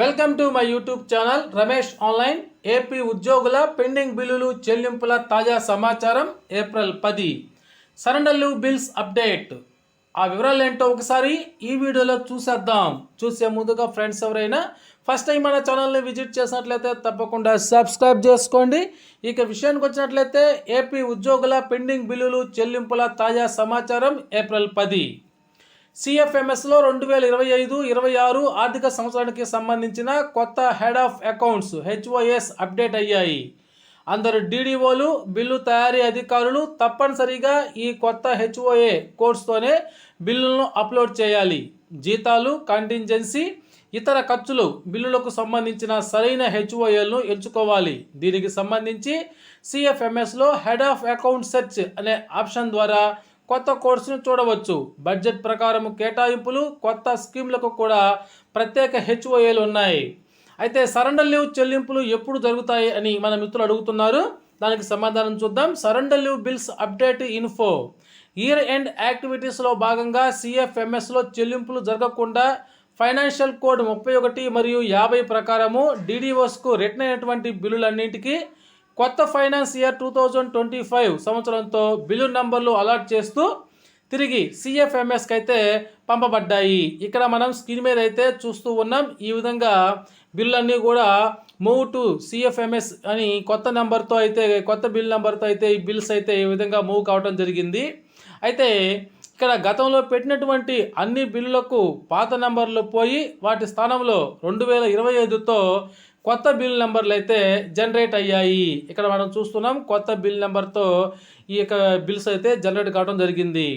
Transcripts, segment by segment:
Welcome to my YouTube channel Ramesh online. AP ఉద్యోగుల pending బిల్లులు చెల్లింపుల తాజా సమాచారం ఏప్రిల్ పది. సరెండర్లు బిల్స్ అప్డేట్. ఆ వివరాలు ఏంటో ఒకసారి ఈ వీడియోలో చూసేద్దాం. చూసే ముందుగా ఫ్రెండ్స్ ఎవరైనా ఫస్ట్ టైం మన ఛానల్ని విజిట్ చేసినట్లయితే తప్పకుండా సబ్స్క్రైబ్ చేసుకోండి. ఇక విషయానికి వచ్చినట్లయితే ఏపీ ఉద్యోగుల పెండింగ్ బిల్లులు చెల్లింపుల తాజా సమాచారం ఏప్రిల్ పది. సిఎఫ్ఎంఎస్లో రెండు వేల ఇరవై ఐదు ఇరవై ఆరు ఆర్థిక సంవత్సరానికి సంబంధించిన కొత్త head of accounts HOS update అయ్యాయి. అందరు డీడీఓలు బిల్లు తయారీ అధికారులు తప్పనిసరిగా ఈ కొత్త హెచ్ఓఏ కోడ్స్తోనే బిల్లులను అప్లోడ్ చేయాలి. జీతాలు కంటింజెన్సీ ఇతర ఖర్చులు బిల్లులకు సంబంధించిన సరైన హెచ్ఓఏలను ఎంచుకోవాలి. దీనికి సంబంధించి సిఎఫ్ఎంఎస్లో హెడ్ ఆఫ్ అకౌంట్ సెర్చ్ అనే ఆప్షన్ ద్వారా కొత్త కోర్సును చూడవచ్చు. బడ్జెట్ ప్రకారం కేటాయింపులు కొత్త స్కీమ్లకు కూడా ప్రత్యేక హెచ్ఓఏలు ఉన్నాయి. అయితే సరెండర్ లీవ్ చెల్లింపులు ఎప్పుడు జరుగుతాయి అని మన మిత్రులు అడుగుతున్నారు. దానికి సమాధానం చూద్దాం. Surrender leave bills update info. Year end యాక్టివిటీస్లో భాగంగా సిఎఫ్ఎంఎస్లో చెల్లింపులు జరగకుండా ఫైనాన్షియల్ కోడ్ ముప్పై ఒకటి మరియు యాభై ప్రకారము డీడీఓస్కు రిటర్న్ అయినటువంటి బిల్లులన్నింటికి కొత్త finance year two thousand twenty five సంవత్సరంతో బిల్లు నంబర్లు అలాట్ చేస్తూ తిరిగి సిఎఫ్ఎంఎస్కి అయితే పంపబడ్డాయి. ఇక్కడ మనం స్క్రీన్ మీద అయితే చూస్తూ ఉన్నాం. ఈ విధంగా బిల్లు కూడా మూవ్ టు సిఎఫ్ఎంఎస్ అని కొత్త నెంబర్తో అయితే కొత్త బిల్ నెంబర్తో అయితే ఈ బిల్స్ అయితే ఈ విధంగా మూవ్ కావడం జరిగింది. అయితే ఇక్కడ గతంలో పెట్టినటువంటి అన్ని బిల్లులకు పాత నెంబర్లు పోయి వాటి స్థానంలో రెండు వేల ఇరవై ఐదుతో కొత్త బిల్ నెంబర్లు అయితే జనరేట్ అయ్యాయి. ఇక్కడ మనం చూస్తున్నాం కొత్త బిల్ నెంబర్తో ఈ యొక్క బిల్స్ అయితే జనరేట్ కావడం జరిగింది.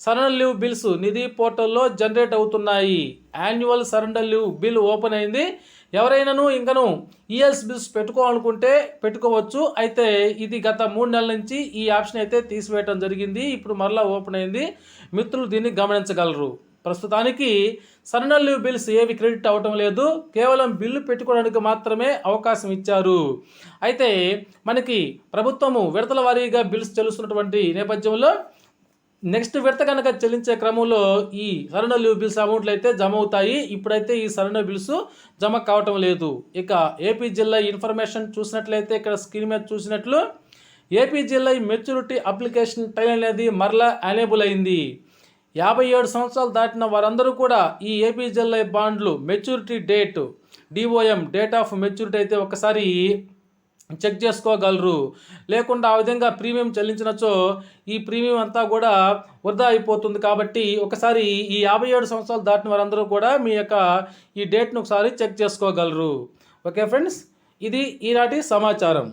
సరెండర్ లీవ్ బిల్స్ నిధి పోర్టల్లో జనరేట్ అవుతున్నాయి. Annual surrender leave bill open అయింది. ఎవరైనాను ఇంకను ఈఎల్స్ బిల్స్ పెట్టుకోవాలనుకుంటే పెట్టుకోవచ్చు. అయితే ఇది గత మూడు నెలల నుంచి ఈ ఆప్షన్ అయితే తీసివేయడం జరిగింది. ఇప్పుడు మరలా ఓపెన్ అయింది. మిత్రులు దీన్ని గమనించగలరు. ప్రస్తుతానికి సరెండర్ లీవ్ బిల్స్ ఏవి క్రెడిట్ అవ్వటం లేదు కేవలం బిల్లు పెట్టుకోవడానికి మాత్రమే అవకాశం ఇచ్చారు. అయితే మనకి ప్రభుత్వము విడతల వారీగా బిల్స్ చెల్లిస్తున్నటువంటి నేపథ్యంలో నెక్స్ట్ విడత కనుక చెల్లించే క్రమంలో ఈ సరణ లీవ్ బిల్స్ అమౌంట్లు అయితే జమ అవుతాయి. ఇప్పుడైతే ఈ సరణ బిల్స్ జమ కావటం లేదు. ఇక ఏపీ జిల్లా ఇన్ఫర్మేషన్ చూసినట్లయితే ఇక్కడ స్క్రీన్ మీద చూసినట్లు ఏపీ జిల్లా మెచ్యూరిటీ అప్లికేషన్ టైం అనేది మరలా అనేబుల్ అయింది. యాభై ఏడు సంవత్సరాలు దాటిన వారందరూ కూడా ఈ ఏపీ బాండ్లు maturity date DOM date of maturity అయితే ఒకసారి చెక్ చేసుకోగలరు. లేకుండా ఆ విధంగా ప్రీమియం చెల్లించినచో ఈ ప్రీమియం అంతా కూడా వృధా అయిపోతుంది కాబట్టి ఒకసారి ఈ యాభై ఏడు సంవత్సరాలు దాటిన వారందరూ కూడా మీ యొక్క ఈ డేట్ను ఒకసారి చెక్ చేసుకోగలరు. ఓకే ఫ్రెండ్స్ ఇది ఈనాటి సమాచారం.